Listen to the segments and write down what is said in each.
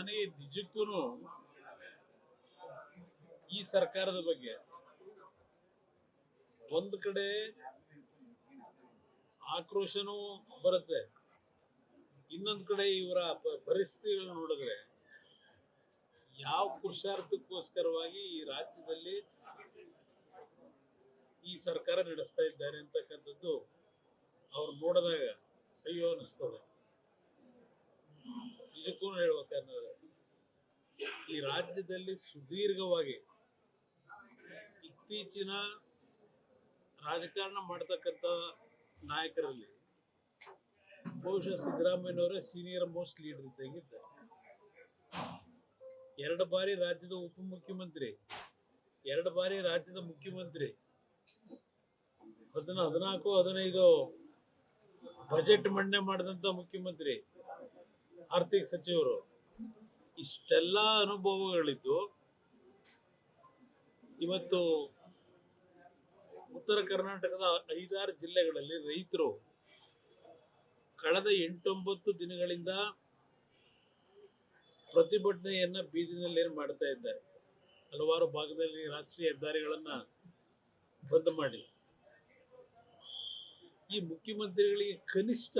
ನನಗೆ ನಿಜಕ್ಕೂ ಈ ಸರ್ಕಾರದ ಬಗ್ಗೆ ಒಂದು ಕಡೆ ಆಕ್ರೋಶನೂ ಬರುತ್ತೆ. ಇನ್ನೊಂದು ಕಡೆ ಇವರ ಪರಿಸ್ಥಿತಿಗಳನ್ನ ನೋಡಿದ್ರೆ ಯಾವ ಪುರುಷಾರ್ಥಕ್ಕೋಸ್ಕರವಾಗಿ ಈ ರಾಜ್ಯದಲ್ಲಿ ಈ ಸರ್ಕಾರ ನಡೆಸ್ತಾ ಇದ್ದಾರೆ ಅಂತಕ್ಕಂಥದ್ದು ಅವ್ರು ನೋಡಿದಾಗ ಅಯ್ಯೋ ಅನಿಸ್ತದೆ ನಿಜಕ್ಕೂ ಹೇಳ್ಬೇಕಂದ್ರೆ ಈ ರಾಜ್ಯದಲ್ಲಿ ಸುದೀರ್ಘವಾಗಿ ಇತ್ತೀಚಿನ ರಾಜಕಾರಣ ಮಾಡ್ತಕ್ಕಂಥ ನಾಯಕರಲ್ಲಿ ಬಹುಶಃ ಸಿದ್ದರಾಮಯ್ಯನವರೇ ಸೀನಿಯರ್ ಮೋಸ್ಟ್ ಲೀಡರ್ ಇದ್ದಂಗಿದ್ದಾರೆ ಎರಡು ಬಾರಿ ರಾಜ್ಯದ ಉಪಮುಖ್ಯಮಂತ್ರಿ, ಎರಡು ಬಾರಿ ರಾಜ್ಯದ ಮುಖ್ಯಮಂತ್ರಿ, ಹದಿನ ಹದಿನಾಲ್ಕು, ಹದಿನೈದು ಬಜೆಟ್ ಮಂಡನೆ ಮಾಡಿದಂಥ ಮುಖ್ಯಮಂತ್ರಿ. ಆರ್ಥಿಕ ಸಚಿವರು, ಇಷ್ಟೆಲ್ಲ ಅನುಭವಗಳಿದ್ದು, ಇವತ್ತು ಉತ್ತರ ಕರ್ನಾಟಕದ ಐದಾರು ಜಿಲ್ಲೆಗಳಲ್ಲಿ ರೈತರು ಕಳೆದ ಎಂಟೊಂಬತ್ತು ದಿನಗಳಿಂದ ಪ್ರತಿಭಟನೆಯನ್ನ ಬೀದಿನಲ್ಲಿ ಏನು ಮಾಡ್ತಾ ಇದ್ದಾರೆ? ಹಲವಾರು ಭಾಗದಲ್ಲಿ ರಾಷ್ಟ್ರೀಯ ಹೆದ್ದಾರಿಗಳನ್ನ ಬಂದ್ ಮಾಡಿ. ಈ ಮುಖ್ಯಮಂತ್ರಿಗಳಿಗೆ ಕನಿಷ್ಠ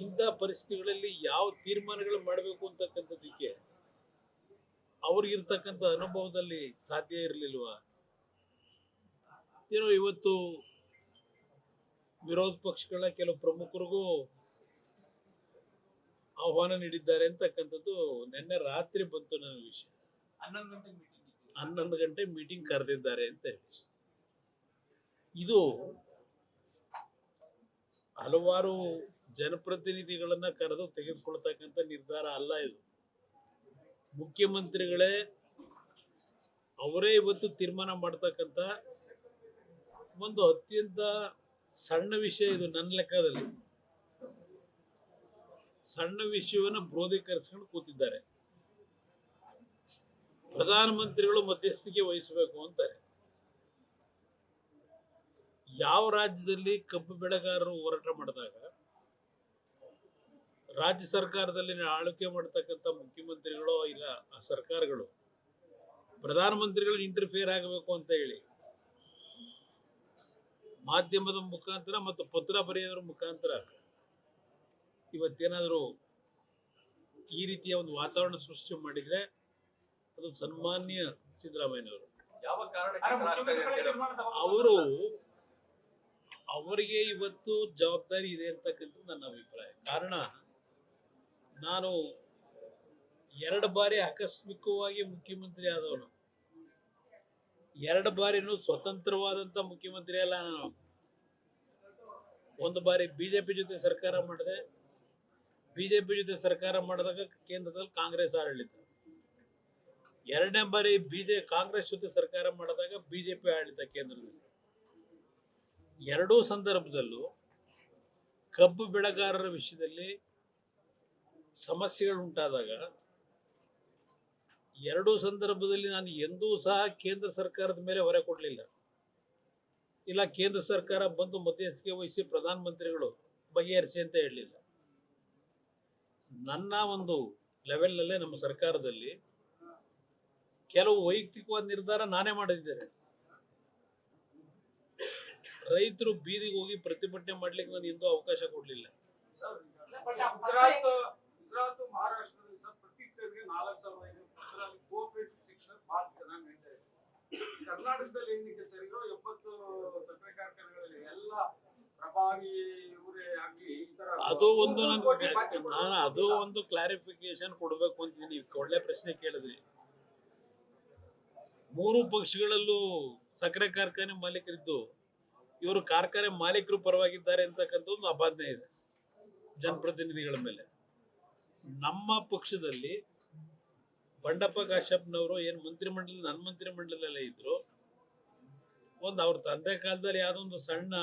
ಇಂಥ ಪರಿಸ್ಥಿತಿಗಳಲ್ಲಿ ಯಾವ ತೀರ್ಮಾನಗಳು ಮಾಡಬೇಕು ಅಂತಕ್ಕಂಥದ್ದಕ್ಕೆ ಅವ್ರಿಗಿರ್ತಕ್ಕಂಥ ಅನುಭವದಲ್ಲಿ ಸಾಧ್ಯ ಇರಲಿಲ್ವಾ? ಏನೋ ಇವತ್ತು ವಿರೋಧ ಪಕ್ಷಗಳ ಕೆಲವು ಪ್ರಮುಖರಿಗೂ ಆಹ್ವಾನ ನೀಡಿದ್ದಾರೆ ಅಂತಕ್ಕಂಥದ್ದು ನಿನ್ನೆ ರಾತ್ರಿ ಬಂತು ನನ್ನ ವಿಷಯ. ಹನ್ನೊಂದು ಗಂಟೆ ಮೀಟಿಂಗ್ ಹನ್ನೊಂದು ಗಂಟೆ ಮೀಟಿಂಗ್ ಕರೆದಿದ್ದಾರೆ ಅಂತ ಹೇಳಿ. ಇದು ಹಲವಾರು ಜನಪ್ರತಿನಿಧಿಗಳನ್ನ ಕರೆದು ತೆಗೆದುಕೊಳ್ತಕ್ಕಂಥ ನಿರ್ಧಾರ ಅಲ್ಲ ಇದು. ಮುಖ್ಯಮಂತ್ರಿಗಳೇ ಅವರೇ ಇವತ್ತು ತೀರ್ಮಾನ ಮಾಡ್ತಕ್ಕಂಥ ಒಂದು ಅತ್ಯಂತ ಸಣ್ಣ ವಿಷಯ ಇದು ನನ್ನ ಲೆಕ್ಕದಲ್ಲಿ. ಸಣ್ಣ ವಿಷಯವನ್ನ ಕ್ರೋಧೀಕರಿಸ್ಕೊಂಡು ಕೂತಿದ್ದಾರೆ. ಪ್ರಧಾನಮಂತ್ರಿಗಳು ಮಧ್ಯಸ್ಥಿಕೆ ವಹಿಸಬೇಕು ಅಂತಾರೆ. ಯಾವ ರಾಜ್ಯದಲ್ಲಿ ಕಬ್ಬು ಬೆಳೆಗಾರರು ಹೋರಾಟ ಮಾಡಿದಾಗ ರಾಜ್ಯ ಸರ್ಕಾರದಲ್ಲಿ ಆಳ್ವಿಕೆ ಮಾಡ್ತಕ್ಕಂಥ ಮುಖ್ಯಮಂತ್ರಿಗಳು ಇಲ್ಲ ಆ ಸರ್ಕಾರಗಳು ಪ್ರಧಾನಮಂತ್ರಿಗಳು ಇಂಟರ್ಫಿಯರ್ ಆಗಬೇಕು ಅಂತ ಹೇಳಿ ಮಾಧ್ಯಮದ ಮುಖಾಂತರ ಮತ್ತು ಪತ್ರ ಬರೆಯೋದ್ರ ಮುಖಾಂತರ ಇವತ್ತೇನಾದರೂ ಈ ರೀತಿಯ ಒಂದು ವಾತಾವರಣ ಸೃಷ್ಟಿ ಮಾಡಿದ್ರೆ ಅದು ಸನ್ಮಾನ್ಯ ಸಿದ್ದರಾಮಯ್ಯನವರು. ಯಾವ ಕಾರಣಕ್ಕೆ ಅವರು ಅವರಿಗೆ ಇವತ್ತು ಜವಾಬ್ದಾರಿ ಇದೆ ಅಂತಕ್ಕಂಥದ್ದು ನನ್ನ ಅಭಿಪ್ರಾಯ. ಕಾರಣ ನಾನು ಎರಡು ಬಾರಿ ಆಕಸ್ಮಿಕವಾಗಿ ಮುಖ್ಯಮಂತ್ರಿ ಆದವನು. ಎರಡು ಬಾರಿನೂ ಸ್ವತಂತ್ರವಾದಂತ ಮುಖ್ಯಮಂತ್ರಿ ಅಲ್ಲ ನಾನು. ಒಂದು ಬಾರಿ ಬಿಜೆಪಿ ಜೊತೆ ಸರ್ಕಾರ ಮಾಡಿದೆ. ಬಿಜೆಪಿ ಜೊತೆ ಸರ್ಕಾರ ಮಾಡಿದಾಗ ಕೇಂದ್ರದಲ್ಲಿ ಕಾಂಗ್ರೆಸ್ ಆಡಳಿತ. ಎರಡನೇ ಬಾರಿ ಬಿಜೆ ಕಾಂಗ್ರೆಸ್ ಜೊತೆ ಸರ್ಕಾರ ಮಾಡಿದಾಗ ಬಿಜೆಪಿ ಆಡಳಿತ ಕೇಂದ್ರದಲ್ಲಿ. ಎರಡೂ ಸಂದರ್ಭದಲ್ಲೂ ಕಬ್ಬು ಬೆಳೆಗಾರರ ವಿಷಯದಲ್ಲಿ ಸಮಸ್ಯೆಗಳು ಉಂಟಾದಾಗ ಎರಡೂ ಸಂದರ್ಭದಲ್ಲಿ ನಾನು ಎಂದೂ ಸಹ ಕೇಂದ್ರ ಸರ್ಕಾರದ ಮೇಲೆ ಹೊರೆ ಕೊಡಲಿಲ್ಲ. ಇಲ್ಲ, ಕೇಂದ್ರ ಸರ್ಕಾರ ಬಂದು ಮಧ್ಯಸ್ಥಿಕೆ ವಹಿಸಿ ಪ್ರಧಾನಮಂತ್ರಿಗಳು ಬಗೆಹರಿಸಿ ಅಂತ ಹೇಳಲಿಲ್ಲ. ನನ್ನ ಒಂದು ಲೆವೆಲ್ನಲ್ಲೇ ನಮ್ಮ ಸರ್ಕಾರದಲ್ಲಿ ಕೆಲವು ವೈಯಕ್ತಿಕವಾದ ನಿರ್ಧಾರ ನಾನೇ ಮಾಡಿದ್ದೇನೆ. ರೈತರು ಬೀದಿಗೆ ಹೋಗಿ ಪ್ರತಿಭಟನೆ ಮಾಡ್ಲಿಕ್ಕೆ ನಾನು ಎಂದೂ ಅವಕಾಶ ಕೊಡಲಿಲ್ಲ. ನಾಲ್ಕು ಸಾವಿರದ ಐನೂರು ಅದರಲ್ಲಿ ಕೋಆಪರೇಟಿವ್ ಸೆಕ್ಟರ್ ಬಹಳ ಚೆನ್ನಾಗಿ ನಡೀತಾ ಇದೆ. ಕರ್ನಾಟಕದಲ್ಲಿ ಏನಕ್ಕೆ ಸರ್ ಇರೋ ಎಪ್ಪತ್ತು ಸಕ್ಕರೆ ಕಾರ್ಖಾನೆಗಳಲ್ಲಿ ಎಲ್ಲ ಪ್ರಭಾವಿ ಇವರೇ ಆಗ್ಲಿ ಈ ತರ ಅದು ಒಂದು ನನ್ಗೆ ನಾನು ಅದು ಒಂದು ಕ್ಲಾರಿಫಿಕೇಶನ್ ಕೊಡಬೇಕು ಅಂತೀನಿ ಒಳ್ಳೆ ಪ್ರಶ್ನೆ ಕೇಳಿದ್ರಿ. ಮೂರು ಪಕ್ಷಗಳಲ್ಲೂ ಸಕ್ಕರೆ ಕಾರ್ಖಾನೆ ಮಾಲೀಕರಿದ್ದು ಇವರು ಕಾರ್ಖಾನೆ ಮಾಲೀಕರು ಪರವಾಗಿದ್ದಾರೆ ಅಂತಕ್ಕಂತ ಒಂದು ಅಪಾದನೆ ಇದೆ. ಜನಪ್ರತಿನಿಧಿಗಳ ಮೇಲೆ. ನಮ್ಮ ಪಕ್ಷದಲ್ಲಿ ಬಂಡಪ್ಪ ಕಾಶ್ಯಪ್ನವರು ಏನು ಮಂತ್ರಿಮಂಡಲ ನನ್ನ ಮಂತ್ರಿಮಂಡಲದಲ್ಲೇ ಇದ್ರು. ಒಂದು ಅವ್ರ ತಂದೆ ಕಾಲದಲ್ಲಿ ಯಾವುದೊಂದು ಸಣ್ಣ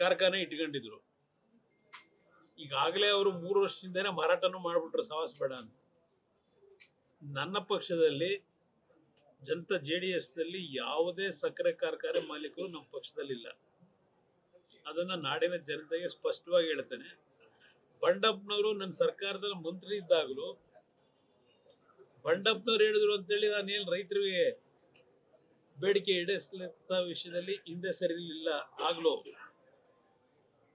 ಕಾರ್ಖಾನೆ ಇಟ್ಕೊಂಡಿದ್ರು. ಈಗಾಗಲೇ ಅವರು ಮೂರು ವರ್ಷದಿಂದನೇ ಮಾರಾಟನೂ ಮಾಡಿಬಿಟ್ರು, ಸವಾಸ ಬೇಡ ಅಂತ. ನನ್ನ ಪಕ್ಷದಲ್ಲಿ ಜನತಾ ಜೆ ಡಿ ಎಸ್ನಲ್ಲಿ ಯಾವುದೇ ಸಕ್ಕರೆ ಕಾರ್ಖಾನೆ ಮಾಲೀಕರು ನಮ್ಮ ಪಕ್ಷದಲ್ಲಿಲ್ಲ ಅದನ್ನ ನಾಡಿನ ಜನತೆಗೆ ಸ್ಪಷ್ಟವಾಗಿ ಹೇಳ್ತೇನೆ. ಬಂಡಪ್ಪನವರು ನನ್ನ ಸರ್ಕಾರದಲ್ಲಿ ಮಂತ್ರಿ ಇದ್ದಾಗಲೂ ಬಂಡಪ್ಪನವ್ರು ಹೇಳಿದ್ರು ಅಂತೇಳಿ ನಾನೇನು ರೈತರಿಗೆ ಬೇಡಿಕೆ ಈಡೇರಿಸ ವಿಷಯದಲ್ಲಿ ಹಿಂದೆ ಸರಿಲಿಲ್ಲ, ಆಗಲೂ.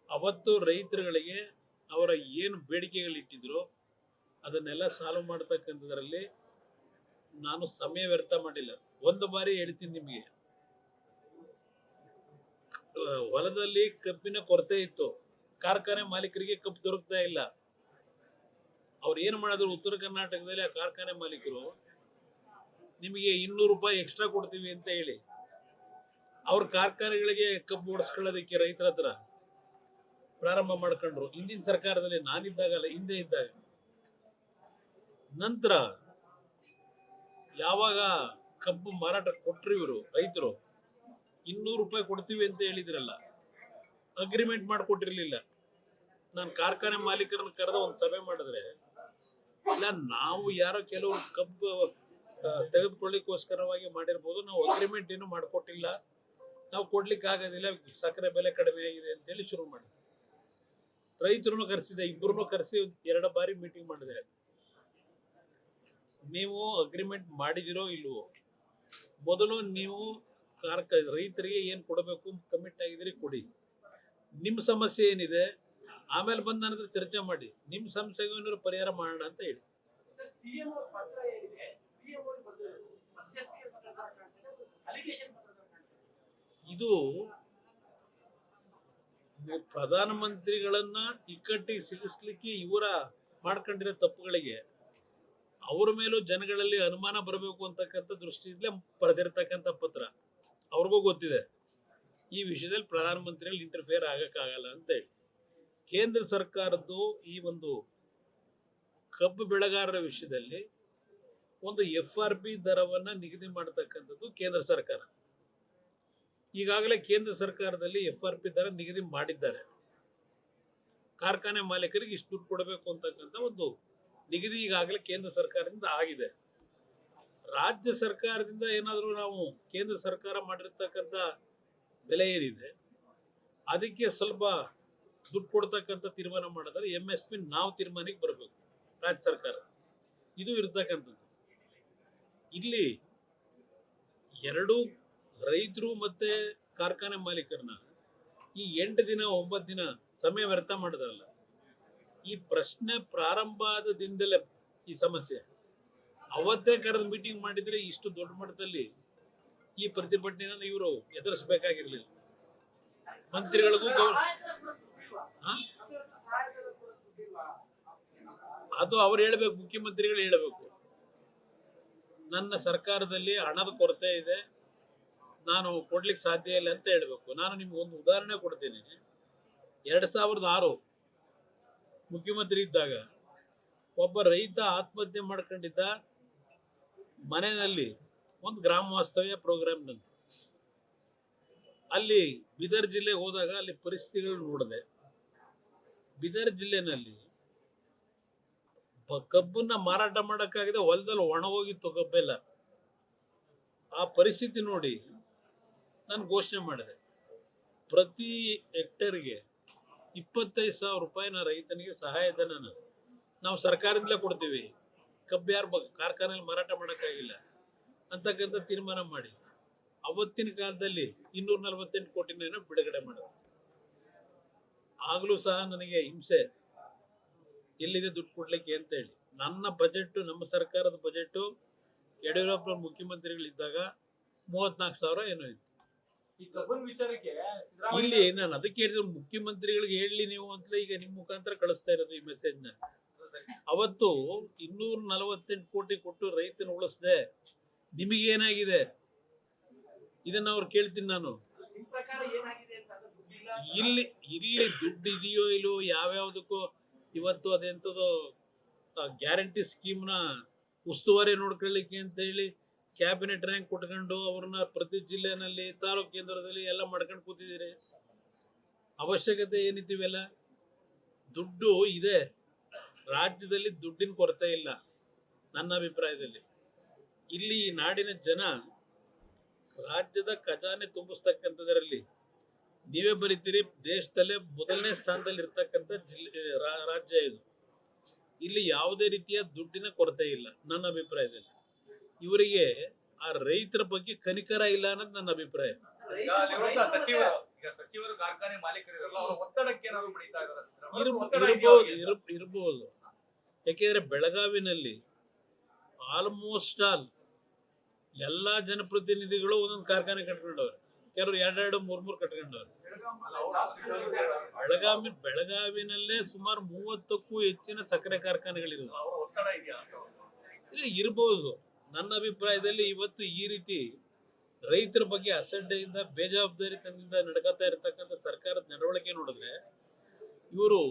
ಅವತ್ತು ರೈತರುಗಳಿಗೆ ಅವರ ಏನು ಬೇಡಿಕೆಗಳಿಟ್ಟಿದ್ರು ಅದನ್ನೆಲ್ಲ ಸಾಲ್ವ್ ಮಾಡ್ತಕ್ಕಂಥದ್ರಲ್ಲಿ ನಾನು ಸಮಯ ವ್ಯರ್ಥ ಮಾಡಿಲ್ಲ. ಒಂದು ಬಾರಿ ಹೇಳ್ತೀನಿ ನಿಮಗೆ. ಹೊಲದಲ್ಲಿ ಕಬ್ಬಿನ ಕೊರತೆ ಇತ್ತು. ಕಾರ್ಖಾನೆ ಮಾಲೀಕರಿಗೆ ಕಬ್ಬು ದೊರಕ್ತಾ ಇಲ್ಲ. ಅವ್ರು ಏನು ಮಾಡಿದ್ರು ಉತ್ತರ ಕರ್ನಾಟಕದಲ್ಲಿ ಆ ಕಾರ್ಖಾನೆ ಮಾಲೀಕರು? ನಿಮಗೆ ಇನ್ನೂರು ರೂಪಾಯಿ ಎಕ್ಸ್ಟ್ರಾ ಕೊಡ್ತೀವಿ ಅಂತ ಹೇಳಿ. ಅವ್ರ ಕಾರ್ಖಾನೆಗಳಿಗೆ ಕಬ್ಬು ಓಡಿಸ್ಕೊಳ್ಳೋದಕ್ಕೆ ರೈತರ ಹತ್ರ ಪ್ರಾರಂಭ ಮಾಡ್ಕೊಂಡ್ರು. ಹಿಂದಿನ ಸರ್ಕಾರದಲ್ಲಿ ನಾನಿದ್ದಾಗಲ್ಲ, ಹಿಂದೆ ಇದ್ದಾಗ. ನಂತರ ಯಾವಾಗ ಕಬ್ಬು ಮಾರಾಟ ಕೊಟ್ಟರು ಇವರು, ರೈತರು? ಇನ್ನೂರು ರೂಪಾಯಿ ಕೊಡ್ತೀವಿ ಅಂತ ಹೇಳಿದ್ರಲ್ಲ. ಅಗ್ರಿಮೆಂಟ್ ಮಾಡಿಕೊಟ್ಟಿರ್ಲಿಲ್ಲ. ನಾನು ಕಾರ್ಖಾನೆ ಮಾಲೀಕರನ್ನು ಕರೆದ ಒಂದು ಸಭೆ ಮಾಡಿದ್ರೆ ಇಲ್ಲ, ನಾವು ಯಾರೋ ಕೆಲವರು ಕಬ್ಬು ತೆಗೆದುಕೊಳ್ಳಿಕ್ಕೋಸ್ಕರವಾಗಿ ಮಾಡಿರ್ಬೋದು. ನಾವು ಅಗ್ರಿಮೆಂಟ್ ಏನು ಮಾಡಿಕೊಟ್ಟಿಲ್ಲ. ನಾವು ಕೊಡ್ಲಿಕ್ಕೆ ಆಗೋದಿಲ್ಲ. ಸಕ್ಕರೆ ಬೆಲೆ ಕಡಿಮೆ ಆಗಿದೆ ಅಂತೇಳಿ ಶುರು ಮಾಡಿದೆ ರೈತರನ್ನು ಕರೆಸಿದೆ ಇಬ್ಬರನ್ನು ಕರೆಸಿ ಎರಡು ಬಾರಿ ಮೀಟಿಂಗ್ ಮಾಡಿದೆ ನೀವು ಅಗ್ರಿಮೆಂಟ್ ಮಾಡಿದಿರೋ ಇಲ್ವೋ? ಮೊದಲು ನೀವು ಕಾರ್ಕ, ರೈತರಿಗೆ ಏನು ಕೊಡಬೇಕು? ಕಮಿಟ್ ಆಗಿದ್ರೆ ಕೊಡಿ. ನಿಮ್ಮ ಸಮಸ್ಯೆ ಏನಿದೆ? ಆಮೇಲೆ ಬಂದ ನನ್ನ ಹತ್ರ ಚರ್ಚೆ ಮಾಡಿ ನಿಮ್ಮ ಸಮಸ್ಯೆಗೂ ಏನಾದ್ರು ಪರಿಹಾರ ಮಾಡೋಣ ಅಂತ ಹೇಳಿ. ಇದು ಪ್ರಧಾನ ಪ್ರಧಾನಮಂತ್ರಿಗಳನ್ನ ಇಕ್ಕಟ್ಟಿಗೆ ಸಿಗಿಸ್ಲಿಕ್ಕೆ ಇವರ ಮಾಡ್ಕೊಂಡಿರೋ ತಪ್ಪುಗಳಿಗೆ ಅವ್ರ ಮೇಲೂ ಜನಗಳಲ್ಲಿ ಅನುಮಾನ ಬರಬೇಕು ಅಂತಕ್ಕಂಥ ದೃಷ್ಟಿಯಿಂದಲೇ ಬರೆದಿರ್ತಕ್ಕಂಥ ಪತ್ರ. ಅವ್ರಿಗೂ ಗೊತ್ತಿದೆ. ಈ ವಿಷಯದಲ್ಲಿ ಪ್ರಧಾನಮಂತ್ರಿಗಳು ಇಂಟರ್ಫಿಯರ್ ಆಗಕ್ಕಾಗಲ್ಲ ಅಂತ ಹೇಳಿ. ಕೇಂದ್ರ ಸರ್ಕಾರದ್ದು ಈ ಒಂದು ಕಬ್ಬು ಬೆಳೆಗಾರರ ವಿಷಯದಲ್ಲಿ ಒಂದು ಎಫ್ ಆರ್ ಪಿ ದರವನ್ನು ನಿಗದಿ ಮಾಡತಕ್ಕಂಥದ್ದು ಕೇಂದ್ರ ಸರ್ಕಾರ. ಈಗಾಗಲೇ ಕೇಂದ್ರ ಸರ್ಕಾರದಲ್ಲಿ ಎಫ್ ಆರ್ ಪಿ ದರ ನಿಗದಿ ಮಾಡಿದ್ದಾರೆ. ಕಾರ್ಖಾನೆ ಮಾಲೀಕರಿಗೆ ಇಷ್ಟು ದುಡ್ಡು ಕೊಡಬೇಕು ಅಂತಕ್ಕಂಥ ಒಂದು ನಿಗದಿ ಈಗಾಗಲೇ ಕೇಂದ್ರ ಸರ್ಕಾರದಿಂದ ಆಗಿದೆ. ರಾಜ್ಯ ಸರ್ಕಾರದಿಂದ ಏನಾದರೂ ನಾವು ಕೇಂದ್ರ ಸರ್ಕಾರ ಮಾಡಿರ್ತಕ್ಕಂಥ ಬೆಲೆ ಏನಿದೆ, ಅದಕ್ಕೆ ಸ್ವಲ್ಪ ದುಡ್ಡು ಕೊಡ್ತಕ್ಕಂಥ ತೀರ್ಮಾನ ಮಾಡಿದ್ರೆ ಎಂ ಎಸ್ ಪಿ ನಾವು ತೀರ್ಮಾನಕ್ಕೆ ಬರಬೇಕು, ರಾಜ್ಯ ಸರ್ಕಾರ. ಇದು ಇರ್ತಕ್ಕಂಥದ್ದು. ಇಲ್ಲಿ ಎರಡು ರೈತರು ಮತ್ತೆ ಕಾರ್ಖಾನೆ ಮಾಲೀಕರನ್ನ ಈ ಎಂಟು ದಿನ, ಒಂಬತ್ತು ದಿನ ಸಮಯ ವ್ಯರ್ಥ ಮಾಡಿದ್ರಲ್ಲ, ಈ ಪ್ರಶ್ನೆ ಪ್ರಾರಂಭ ಆದ ದಿನದಲ್ಲೇ ಈ ಸಮಸ್ಯೆ. ಅವತ್ತೇ ಕರೆದು ಮೀಟಿಂಗ್ ಮಾಡಿದ್ರೆ ಇಷ್ಟು ದೊಡ್ಡ ಮಟ್ಟದಲ್ಲಿ ಈ ಪ್ರತಿಭಟನೆಯನ್ನು ಇವರು ಎದುರಿಸಬೇಕಾಗಿರ್ಲಿಲ್ಲ. ಮಂತ್ರಿಗಳಿಗೂ ಅದು ಅವ್ರು ಹೇಳ್ಬೇಕು, ಮುಖ್ಯಮಂತ್ರಿಗಳು ಹೇಳ್ಬೇಕು. ನನ್ನ ಸರ್ಕಾರದಲ್ಲಿ ಹಣದ ಕೊರತೆ ಇದೆ, ನಾನು ಕೊಡ್ಲಿಕ್ಕೆ ಸಾಧ್ಯ ಇಲ್ಲ ಅಂತ ಹೇಳ್ಬೇಕು. ನಾನು ನಿಮ್ಗೆ ಒಂದು ಉದಾಹರಣೆ ಕೊಡ್ತೀನಿ. ಎರಡು ಸಾವಿರದ ಆರು ಮುಖ್ಯಮಂತ್ರಿ ಇದ್ದಾಗ ಒಬ್ಬ ರೈತ ಆತ್ಮಹತ್ಯೆ ಮಾಡ್ಕೊಂಡಿದ್ದ ಮನೆಯಲ್ಲಿ ಒಂದು ಗ್ರಾಮ ವಾಸ್ತವ್ಯ ಪ್ರೋಗ್ರಾಮ್ನಲ್ಲಿ. ಅಲ್ಲಿ ಬೀದರ್ ಜಿಲ್ಲೆಗೆ ಹೋದಾಗ ಅಲ್ಲಿ ಪರಿಸ್ಥಿತಿಗಳು ನೋಡಿದೆ. ಬೀದರ್ ಜಿಲ್ಲೆನಲ್ಲಿ ಕಬ್ಬನ್ನ ಮಾರಾಟ ಮಾಡಕ್ಕಾಗದೆ ಹೊಲದಲ್ಲಿ ಒಣಗೋಗಿತ್ತು ಕಬ್ಬೆಲ್ಲ ಆ ಪರಿಸ್ಥಿತಿ ನೋಡಿ ನಾನು ಘೋಷಣೆ ಮಾಡಿದೆ. ಪ್ರತಿ ಹೆಕ್ಟರ್ಗೆ ಇಪ್ಪತ್ತೈದು ಸಾವಿರ ರೂಪಾಯಿನ ರೈತನಿಗೆ ಸಹಾಯಧನ ನಾವು ಸರ್ಕಾರದಿಂದಲೇ ಕೊಡ್ತೀವಿ. ಕಬ್ಬು ಯಾರು ಕಾರ್ಖಾನೆಯಲ್ಲಿ ಮಾರಾಟ ಮಾಡೋಕ್ಕಾಗಿಲ್ಲ. ಅಂತಕ್ಕಂಥ ತೀರ್ಮಾನ ಮಾಡಿ ಅವತ್ತಿನ ಕಾಲದಲ್ಲಿ ಇನ್ನೂರ ನಲವತ್ತೆಂಟು ಕೋಟಿನ ಬಿಡುಗಡೆ ಮಾಡಿದೆ ಆಗಲೂ ಸಹ ನನಗೆ ಹಿಂಸೆ. ಎಲ್ಲಿದೆ ದುಡ್ಡು ಕೊಡ್ಲಿಕ್ಕೆ ಅಂತ ಹೇಳಿ. ನನ್ನ ಬಜೆಟ್ ನಮ್ಮ ಸರ್ಕಾರದ ಬಜೆಟ್ ಯಡಿಯೂರಪ್ಪ ಮುಖ್ಯಮಂತ್ರಿಗಳಿದ್ದಾಗ ಮೂವತ್ನಾಲ್ಕು ಸಾವಿರ ಏನೋ ಇತ್ತು. ಇಲ್ಲಿ ನಾನು ಅದಕ್ಕೆ ಹೇಳಿದ್ರು ಮುಖ್ಯಮಂತ್ರಿಗಳಿಗೆ ಹೇಳಿ ನೀವು ಅಂತ ಈಗ ನಿಮ್ಮ ಮುಖಾಂತರ ಕಳಿಸ್ತಾ ಇರೋದು ಈ ಮೆಸೇಜ್ನ ಅವತ್ತು ಇನ್ನೂರ ನಲವತ್ತೆಂಟು ಕೋಟಿ ಕೊಟ್ಟು ರೈತನ ಉಳಿಸ್ದೆ. ನಿಮಗೇನಾಗಿದೆ? ಇದನ್ನ ಅವ್ರು ಕೇಳ್ತೀನಿ ನಾನು. ಇಲ್ಲಿ ಇಲ್ಲಿ ದುಡ್ಡು ಇದೆಯೋ ಇಲ್ಲೋ ಯಾವ್ಯಾವುದಕ್ಕೂ ಇವತ್ತು ಅದೆಂಥದ್ದು ಗ್ಯಾರಂಟಿ ಸ್ಕೀಮ್ನ ಉಸ್ತುವಾರಿ ನೋಡ್ಕೊಳ್ಳಿಕ್ಕೆ ಅಂತ ಹೇಳಿ ಕ್ಯಾಬಿನೆಟ್ ರ್ಯಾಂಕ್ ಕೊಟ್ಕೊಂಡು ಅವ್ರನ್ನ ಪ್ರತಿ ಜಿಲ್ಲೆನಲ್ಲಿ, ತಾಲೂಕು ಕೇಂದ್ರದಲ್ಲಿ ಎಲ್ಲ ಮಾಡ್ಕೊಂಡು ಕೂತಿದ್ದೀರಿ. ಅವಶ್ಯಕತೆ ಏನಿದ್ದೀವೆಲ್ಲ ದುಡ್ಡು ಇದೆ. ರಾಜ್ಯದಲ್ಲಿ ದುಡ್ಡಿನ ಕೊರತೆ ಇಲ್ಲ, ನನ್ನ ಅಭಿಪ್ರಾಯದಲ್ಲಿ. ಇಲ್ಲಿ ನಾಡಿನ ಜನ ರಾಜ್ಯದ ಖಜಾನೆ ತುಂಬಿಸ್ತಕ್ಕಂಥದ್ರಲ್ಲಿ ನೀವೇ ಬರೀತೀರಿ ದೇಶದಲ್ಲೇ ಮೊದಲನೇ ಸ್ಥಾನದಲ್ಲಿ ಇರ್ತಕ್ಕಂಥ ಜಿಲ್ಲೆ ರಾಜ್ಯ ಇದು. ಇಲ್ಲಿ ಯಾವುದೇ ರೀತಿಯ ದುಡ್ಡಿನ ಕೊರತೆ ಇಲ್ಲ, ನನ್ನ ಅಭಿಪ್ರಾಯದಲ್ಲಿ. ಇವರಿಗೆ ಆ ರೈತರ ಬಗ್ಗೆ ಕನಿಕರ ಇಲ್ಲ ಅನ್ನೋದು ನನ್ನ ಅಭಿಪ್ರಾಯ. ಇರಬಹುದು ಯಾಕೆಂದ್ರೆ ಬೆಳಗಾವಿನಲ್ಲಿ ಆಲ್ಮೋಸ್ಟ್ ಆಲ್ ಎಲ್ಲಾ ಜನಪ್ರತಿನಿಧಿಗಳು ಒಂದೊಂದು ಕಾರ್ಖಾನೆ ಕಟ್ಕೊಂಡವ್ರೆ ಕೆಲವರು ಎರಡೆರಡು, ಮೂರ್ ಮೂರ್ ಕಟ್ಕೊಂಡವ್ರು. ಬೆಳಗಾವಿ, ಬೆಳಗಾವಿನಲ್ಲೇ ಸುಮಾರು ಮೂವತ್ತಕ್ಕೂ ಹೆಚ್ಚಿನ ಸಕ್ಕರೆ ಇಲ್ಲ ಇರ್ಬೋದು. ನನ್ನ ಅಭಿಪ್ರಾಯದಲ್ಲಿ ಇವತ್ತು ಈ ರೀತಿ ರೈತರ ಬಗ್ಗೆ ಅಸಡ್ಡೆಯಿಂದ, ಬೇಜವಾಬ್ದಾರಿತನದಿಂದ ನಡ್ಕೋತಾ ಇರತಕ್ಕಂಥ ಸರ್ಕಾರದ ನಡವಳಿಕೆ ನೋಡಿದ್ರೆ ಇವರು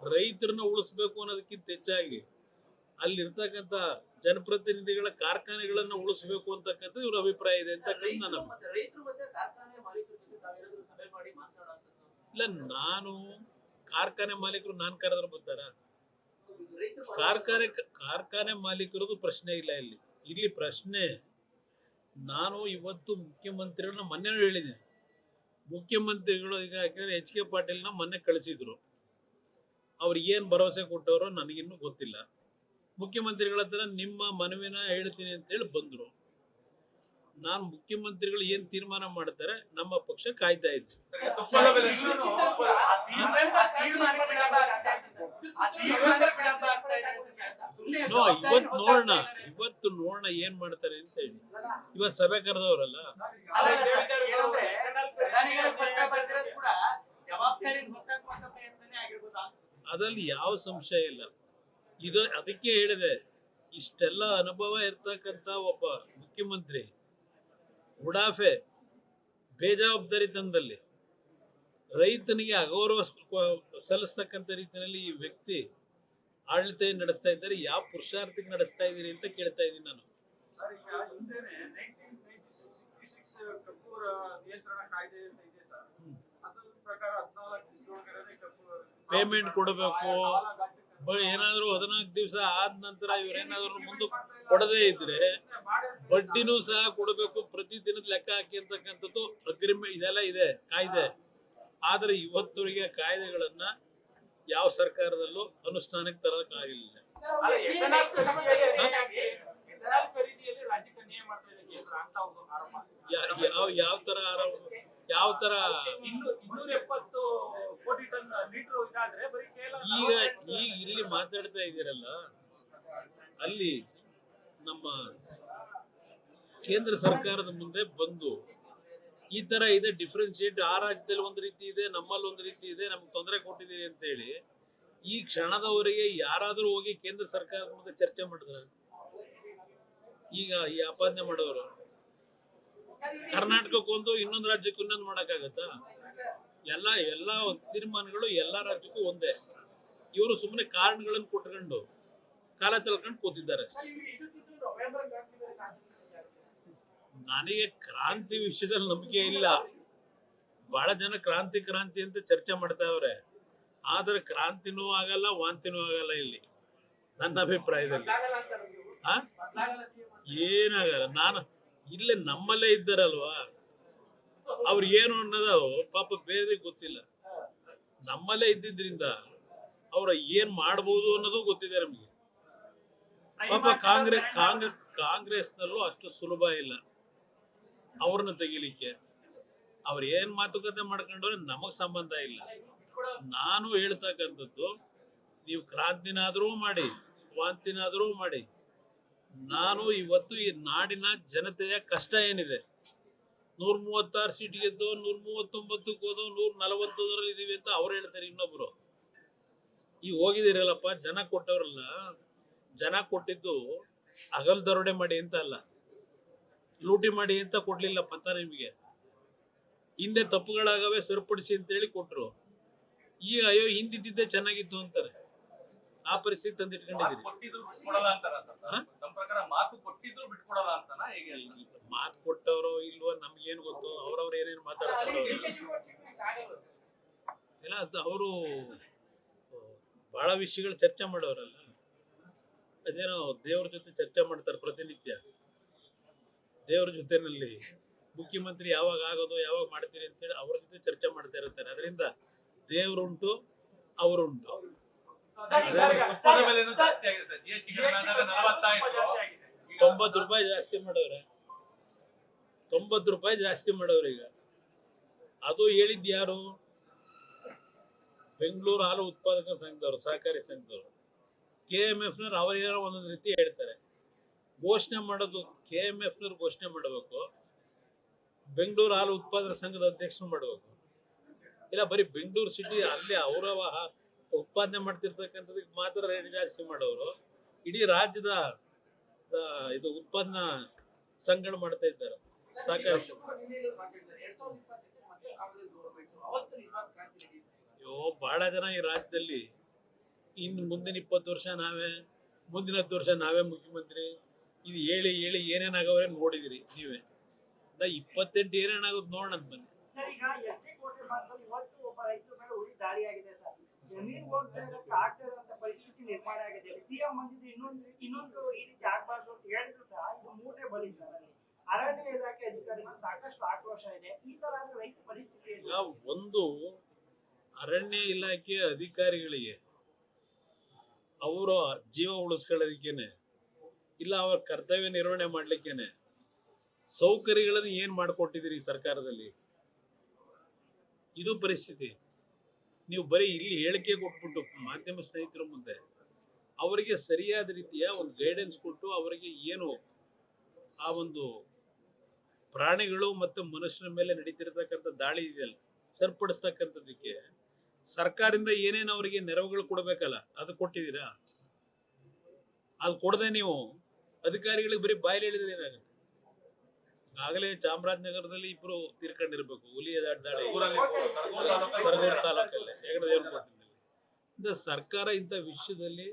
ರೈತರನ್ನ ಉಳಿಸ್ಬೇಕು ಅನ್ನೋದಕ್ಕಿಂತ ಹೆಚ್ಚಾಗಿ ಅಲ್ಲಿರ್ತಕ್ಕಂಥ ಜನಪ್ರತಿನಿಧಿಗಳ ಕಾರ್ಖಾನೆಗಳನ್ನ ಉಳಿಸಬೇಕು ಅಂತಕ್ಕಂಥ ಇವ್ರ ಅಭಿಪ್ರಾಯ ಇದೆ ಅಂತಕ್ಕಂಥ ನನ್ನ ಇಲ್ಲ ನಾನು ಕಾರ್ಖಾನೆ ಮಾಲೀಕರು ನಾನ್ ಕರೆದ್ರೆ ಬರ್ತಾರ ರೈತರು ಕಾರ್ಖಾನೆ ಕಾರ್ಖಾನೆ ಮಾಲೀಕರದು ಪ್ರಶ್ನೆ ಇಲ್ಲ ಇಲ್ಲಿ. ಇಲ್ಲಿ ಪ್ರಶ್ನೆ ನಾನು ಇವತ್ತು ಮುಖ್ಯಮಂತ್ರಿಗಳನ್ನ ಮೊನ್ನೆ ಹೇಳಿದ್ದೀನಿ. ಮುಖ್ಯಮಂತ್ರಿಗಳು ಈಗ ಯಾಕಂದ್ರೆ ಎಚ್ ಕೆ ಪಾಟೀಲ್ನ ಮೊನ್ನೆ ಕಳಿಸಿದ್ರು. ಅವ್ರು ಏನು ಭರವಸೆ ಕೊಟ್ಟವರು ನನಗಿನ್ನೂ ಗೊತ್ತಿಲ್ಲ. ಮುಖ್ಯಮಂತ್ರಿಗಳ ಹತ್ರ ನಿಮ್ಮ ಮನವಿನ ಹೇಳ್ತೀನಿ ಅಂತೇಳಿ ಬಂದರು. ನಾನು ಮುಖ್ಯಮಂತ್ರಿಗಳು ಏನು ತೀರ್ಮಾನ ಮಾಡ್ತಾರೆ ನಮ್ಮ ಪಕ್ಷ ಕಾಯ್ತಾ ಇತ್ತು ಇವತ್ತು ನೋಡೋಣ ಇವತ್ತು ನೋಡೋಣ ಏನ್ ಮಾಡ್ತಾರೆ ಅಂತ ಹೇಳಿ. ಇವತ್ತು ಸಭೆ ಕರೆದವ್ರಲ್ಲ. ಅದ್ರಲ್ಲಿ ಯಾವ ಸಂಶಯ ಇಲ್ಲ. ಇದು ಅದಕ್ಕೆ ಹೇಳಿದೆ ಇಷ್ಟೆಲ್ಲ ಅನುಭವ ಇರ್ತಕ್ಕಂಥ ಒಬ್ಬ ಮುಖ್ಯಮಂತ್ರಿ ಉಡಾಫೆ ಬೇಜವಾಬ್ದಾರಿತನದಲ್ಲಿ ರೈತನಿಗೆ ಅಗೌರವ ಸಲ್ಲಿಸ್ತಕ್ಕಂಥ ರೀತಿಯಲ್ಲಿ ಈ ವ್ಯಕ್ತಿ ಆಡಳಿತ ನಡೆಸ್ತಾ ಇದ್ದಾರೆ. ಯಾವ ಪುರುಷಾರ್ಥಕ್ಕೆ ನಡೆಸ್ತಾ ಇದ್ದೀರಿ ಅಂತ ಕೇಳ್ತಾ ಇದ್ದೀನಿ ನಾನು. ಪೇಮೆಂಟ್ Payment ಕೊಡ್ಬೇಕು. ಏನಾದರೂ ಹದಿನಾಲ್ಕು ದಿವಸ ಆದ ನಂತರ ಇವರೇನಾದರೂ ಮುಂದೆ ಕೊಡದೇ ಇದ್ರೆ ಬಡ್ಡಿನೂ ಸಹ ಕೊಡಬೇಕು ಪ್ರತಿ ದಿನದ ಲೆಕ್ಕ ಹಾಕಿ ಅಂತಕ್ಕಂಥದ್ದು ಅಗ್ರಿಮೆಂಟ್ ಇದೆಲ್ಲ ಇದೆ ಕಾಯ್ದೆ. ಆದರೆ ಇವತ್ತುವರೆಗೆ ಕಾಯ್ದೆಗಳನ್ನ ಯಾವ ಸರ್ಕಾರದಲ್ಲೂ ಅನುಷ್ಠಾನಕ್ಕೆ ತರೋಕ್ಕಾಗಲಿಲ್ಲ ಯಾವ ಯಾವ ತರ ಆರೋಪ ಯಾವ ತರ ಈಗ ಈಗ ಇಲ್ಲಿ ಮಾತಾಡ್ತಾ ಇದ್ದೀರಲ್ಲ ಅಲ್ಲಿ ನಮ್ಮ ಕೇಂದ್ರ ಸರ್ಕಾರದ ಮುಂದೆ ಬಂದು ಈ ತರ ಇದೆ ಡಿಫ್ರೆನ್ಶಿಯೇಟ್ ಆ ರಾಜ್ಯದಲ್ಲಿ ಒಂದು ರೀತಿ ಇದೆ ನಮ್ಮಲ್ಲಿ ಒಂದು ರೀತಿ ಇದೆ ನಮ್ಗೆ ತೊಂದರೆ ಕೊಟ್ಟಿದ್ದೀರಿ ಅಂತ ಹೇಳಿ ಈ ಕ್ಷಣದವರೆಗೆ ಯಾರಾದರೂ ಹೋಗಿ ಕೇಂದ್ರ ಸರ್ಕಾರದ ಮುಂದೆ ಚರ್ಚೆ ಮಾಡಿದ್ರೆ? ಈಗ ಈ ಆಪಾದನೆ ಮಾಡೋರು ಕರ್ನಾಟಕಕ್ಕೊಂದು ಇನ್ನೊಂದು ರಾಜ್ಯಕ್ಕೆ ಇನ್ನೊಂದು ಮಾಡೋಕ್ಕಾಗತ್ತಾ? ಎಲ್ಲ ಎಲ್ಲ ತೀರ್ಮಾನಗಳು ಎಲ್ಲ ರಾಜ್ಯಕ್ಕೂ ಒಂದೇ. ಇವರು ಸುಮ್ಮನೆ ಕಾರಣಗಳನ್ನು ಕೊಟ್ಕೊಂಡು ಕಾಲ ತಳ್ಕೊಂಡು ಕೂತಿದ್ದಾರೆ. ನನಗೆ ಕ್ರಾಂತಿ ವಿಷಯದಲ್ಲಿ ನಂಬಿಕೆ ಇಲ್ಲ. ಬಹಳ ಜನ ಕ್ರಾಂತಿ ಕ್ರಾಂತಿ ಅಂತ ಚರ್ಚೆ ಮಾಡ್ತಾವ್ರೆ ಆದ್ರೆ ಕ್ರಾಂತಿನೂ ಆಗಲ್ಲ, ವಾಂತಿನೂ ಆಗಲ್ಲ ಇಲ್ಲಿ. ನನ್ನ ಅಭಿಪ್ರಾಯದಲ್ಲಿ? ಏನಾಗಲ್ಲ. ನಾನು ಇಲ್ಲೇ ನಮ್ಮಲ್ಲೇ ಇದ್ದಾರಲ್ವಾ? ಅವ್ರು ಏನು ಅನ್ನೋದು ಪಾಪ ಬೇರೆ ಗೊತ್ತಿಲ್ಲ. ನಮ್ಮಲ್ಲೇ ಇದ್ದಿದ್ರಿಂದ ಅವ್ರ ಏನ್ ಮಾಡಬಹುದು ಅನ್ನೋದು ಗೊತ್ತಿದೆ ನಮಗೆ. ಪಾಪ ಕಾಂಗ್ರೆಸ್ ಕಾಂಗ್ರೆಸ್ ಕಾಂಗ್ರೆಸ್ನಲ್ಲೂ ಅಷ್ಟು ಸುಲಭ ಇಲ್ಲ. ಅವ್ರನ್ನ ತೆಗಿಲಿಕ್ಕೆ. ಅವ್ರು ಏನ್ ಮಾತುಕತೆ ಮಾಡ್ಕೊಂಡ್ರೆ ನಮಗ್ ಸಂಬಂಧ ಇಲ್ಲ. ನಾನು ಹೇಳ್ತಕ್ಕಂಥದ್ದು ನೀವು ಕ್ರಾಂತಿನಾದರೂ ಮಾಡಿ ವಾಂತಿನಾದ್ರೂ ಮಾಡಿ. ನಾನು ಇವತ್ತು ಈ ನಾಡಿನ ಜನತೆಯ ಕಷ್ಟ ಏನಿದೆ? ನೂರ ಮೂವತ್ತಾರು ಸೀಟ್ ಗೆದ್ದು ನೂರ ಮೂವತ್ತೊಂಬತ್ತಕ್ಕೆ ಹೋದೋ ನೂರ ನಲವತ್ತೊಂದರಲ್ಲಿ ಇದೀವಿ ಅಂತ ಅವ್ರು ಹೇಳ್ತಾರೆ ಇನ್ನೊಬ್ರು. ಈ ಹೋಗಿದಿರಲ್ಲಪ್ಪ ಜನ ಕೊಟ್ಟವ್ರಲ್ಲ, ಜನ ಕೊಟ್ಟಿದ್ದು ಅಗಲ್ ದರೋಡೆ ಮಾಡಿ ಅಂತ ಅಲ್ಲ. ಲೂಟಿ ಮಾಡಿ ಅಂತ ಕೊಡ್ಲಿಲ್ಲ ಅಂತ ನಿಮಗೆ. ಹಿಂದೆ ತಪ್ಪುಗಳಾಗವೆ ಸರಿಪಡಿಸಿ ಅಂತೇಳಿ ಕೊಟ್ರು. ಈಗ ಅಯ್ಯೋ ಹಿಂದಿದ್ದಿದ್ದೆ ಚೆನ್ನಾಗಿತ್ತು ಅಂತಾರೆ. ಆ ಪರಿಸ್ಥಿತಿ ತಂದಿಟ್ಕೊಂಡಿದ್ದೀರಿ. ಮಾತು ಕೊಟ್ಟವರು ಇಲ್ವೋ ನಮ್ಗೇನು ಗೊತ್ತು? ಅವ್ರವ್ರು ಏನೇನು ಮಾತಾಡ್ತಾರೆ. ಇಲ್ಲ ಅದು ಅವರು ಬಹಳ ವಿಷಯಗಳು ಚರ್ಚೆ ಮಾಡೋರಲ್ಲ. ಅದೇನೋ ದೇವ್ರ ಜೊತೆ ಚರ್ಚೆ ಮಾಡ್ತಾರೆ ಪ್ರತಿನಿತ್ಯ. ದೇವ್ರ ಜೊತೆನಲ್ಲಿ ಮುಖ್ಯಮಂತ್ರಿ ಯಾವಾಗ ಆಗೋದು ಯಾವಾಗ ಮಾಡ್ತೀರಿ ಅಂತೇಳಿ ಅವ್ರ ಜೊತೆ ಚರ್ಚೆ ಮಾಡ್ತಾ ಇರ್ತಾರೆ. ಅದರಿಂದ ದೇವ್ರುಂಟು ಅವರುಂಟು. ತೊಂಬತ್ತು ರೂಪಾಯಿ ಜಾಸ್ತಿ ಮಾಡವ್ರೆ ತೊಂಬತ್ತು ರೂಪಾಯಿ ಜಾಸ್ತಿ ಮಾಡವ್ರೆ ಈಗ. ಅದು ಹೇಳಿದ್ ಯಾರು? ಬೆಂಗಳೂರು ಹಾಲು ಉತ್ಪಾದಕ ಸಂಘದವರು ಸಹಕಾರಿ ಸಂಘದವರು. ಕೆ ಎಂ ಎಫ್ನವ್ರು ಅವರೇನೋ ಒಂದೊಂದು ರೀತಿ ಹೇಳ್ತಾರೆ. ಘೋಷಣೆ ಮಾಡೋದು ಕೆ ಎಂ ಎಫ್ನವ್ರು ಘೋಷಣೆ ಮಾಡಬೇಕು. ಬೆಂಗಳೂರು ಹಾಲು ಉತ್ಪಾದಕ ಸಂಘದ ಅಧ್ಯಕ್ಷರು ಮಾಡಬೇಕು. ಇಲ್ಲ ಬರೀ ಬೆಂಗಳೂರು ಸಿಟಿ ಅಲ್ಲಿ ಅವರ ಉತ್ಪಾದನೆ ಮಾಡ್ತಿರ್ತಕ್ಕಂಥದ್ದು ಮಾತ್ರ ರೇಟ್ ಜಾಸ್ತಿ ಮಾಡೋರು. ಇಡೀ ರಾಜ್ಯದ ಇದು ಉತ್ಪನ್ನ ಸಂಗ್ರಹ ಮಾಡ್ತಾ ಇದ್ದಾರೆ. ಸಾಕಷ್ಟು. ಅಯ್ಯೋ, ಬಹಳ ಜನ ಈ ರಾಜ್ಯದಲ್ಲಿ ಇನ್ನು ಮುಂದಿನ ಇಪ್ಪತ್ತು ವರ್ಷ ನಾವೇ, ಮುಂದಿನ ಹತ್ತು ವರ್ಷ ನಾವೇ ಮುಖ್ಯಮಂತ್ರಿ. ಇದು ಹೇಳಿ ಹೇಳಿ ಏನೇನಾಗವ್ರೆ ನೋಡಿದಿರಿ ನೀವೇ. ಇಪ್ಪತ್ತೆಂಟು ಏನೇನಾಗೋದು ನೋಡೋಣ ಬನ್ನಿ ಜಮೀನು ಅರಣ್ಯ ಇಲಾಖೆ ಒಂದು ಅರಣ್ಯ ಇಲಾಖೆಯ ಅಧಿಕಾರಿಗಳಿಗೆ ಅವರು ಜೀವ ಉಳಿಸ್ಕೊಳ್ಳೋದಕ್ಕೇನೆ, ಇಲ್ಲ ಅವ್ರ ಕರ್ತವ್ಯ ನಿರ್ವಹಣೆ ಮಾಡ್ಲಿಕ್ಕೇನೆ ಸೌಕರ್ಯಗಳನ್ನು ಏನ್ ಮಾಡಿಕೊಟ್ಟಿದ್ದೀರಿ ಸರ್ಕಾರದಲ್ಲಿ? ಇದು ಪರಿಸ್ಥಿತಿ. ನೀವು ಬರೀ ಇಲ್ಲಿ ಹೇಳಿಕೆ ಕೊಟ್ಬಿಟ್ಟು ಮಾಧ್ಯಮ ಸ್ನೇಹಿತರ ಮುಂದೆ ಅವರಿಗೆ ಸರಿಯಾದ ರೀತಿಯ ಒಂದು ಗೈಡೆನ್ಸ್ ಕೊಟ್ಟು ಅವರಿಗೆ ಏನು ಆ ಒಂದು ಪ್ರಾಣಿಗಳು ಮತ್ತು ಮನುಷ್ಯರ ಮೇಲೆ ನಡೀತಿರ್ತಕ್ಕಂಥ ದಾಳಿ ಇದೆಯಲ್ಲ, ಸರಿಪಡಿಸ್ತಕ್ಕಂಥದ್ದಕ್ಕೆ ಸರ್ಕಾರದಿಂದ ಏನೇನು ಅವರಿಗೆ ನೆರವುಗಳು ಕೊಡಬೇಕಲ್ಲ, ಅದು ಕೊಟ್ಟಿದ್ದೀರಾ? ಅದು ಕೊಡದೆ ನೀವು ಅಧಿಕಾರಿಗಳಿಗೆ ಬರೀ ಬಾಯಲ್ಲಿ ಹೇಳಿದ್ರೆ ಏನಾಗುತ್ತೆ? ಆಗಲೇ ಚಾಮರಾಜನಗರದಲ್ಲಿ ಇಬ್ರು ತೀರ್ಕೊಂಡಿರ್ಬೇಕು. ಹುಲಿ ಊರಲ್ಲಿ ಸರಗೂರು ತಾಲೂಕು ಸರಗೂರು ತಾಲೂಕಲ್ಲಿ ಹೆಗಡೆ ದೇವರಕೋಟೆಯಲ್ಲಿ ಇಂದ ಸರ್ಕಾರ ಇಂಥ ವಿಷಯದಲ್ಲಿ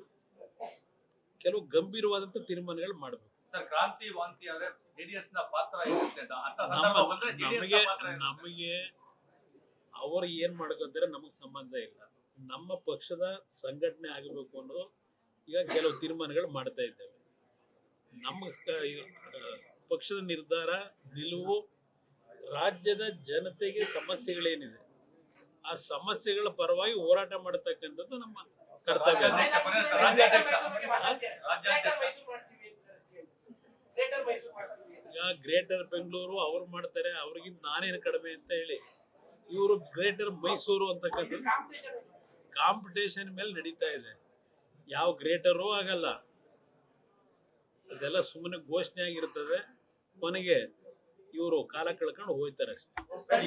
ಕೆಲವು ಗಂಭೀರವಾದಂತ ತೀರ್ಮಾನಗಳು ಮಾಡಬೇಕು. ಸರ್ ಕ್ರಾಂತಿ ವಾಂತಿ ಆದ್ರೆ ಜೆಡಿಎಸ್ನ ಪಾತ್ರ ಇರುತ್ತೆ ಅಂತ. ಅಂತ ಬಂದ್ರೆ ನಮಗೆ ನಮಗೆ ಅವರು ಏನ್ ಮಾಡ್ಕೊಂತಾರೆ ನಮಗ್ ಸಂಬಂಧ ಇಲ್ಲ. ನಮ್ಮ ಪಕ್ಷದ ಸಂಘಟನೆ ಆಗಬೇಕು ಅನ್ನೋದು ಈಗ ಕೆಲವು ತೀರ್ಮಾನಗಳು ಮಾಡ್ತಾ ಇದ್ದೇವೆ. ನಮ್ಮ ಪಕ್ಷದ ನಿರ್ಧಾರ ನಿಲುವು ರಾಜ್ಯದ ಜನತೆಗೆ ಸಮಸ್ಯೆಗಳೇನಿದೆ. ಆ ಸಮಸ್ಯೆಗಳ ಪರವಾಗಿ ಹೋರಾಟ ಮಾಡತಕ್ಕಂಥದ್ದು ನಮ್ಮ ಕರ್ತವ್ಯ. ಈಗ ಗ್ರೇಟರ್ ಬೆಂಗಳೂರು ಅವ್ರು ಮಾಡ್ತಾರೆ ಅವ್ರಿಗಿಂತ ನಾನೇನು ಕಡಿಮೆ ಅಂತ ಹೇಳಿ. ಇವರು ಗ್ರೇಟರ್ ಮೈಸೂರು ಅಂತಕ್ಕಂಥದ್ದು ಕಾಂಪಿಟೇಷನ್ ಕಾಂಪಿಟೇಷನ್ ಮೇಲೆ ನಡೀತಾ ಇದೆ. ಯಾವ ಗ್ರೇಟರೂ ಆಗಲ್ಲ. ಅದೆಲ್ಲ ಸುಮ್ಮನೆ ಘೋಷಣೆ ಆಗಿರ್ತದೆ. ಕೊನೆಗೆ ಇವರು ಕಾಲ ಕಳ್ಕೊಂಡು ಹೋಗ್ತಾರೆ ಅಷ್ಟೇ.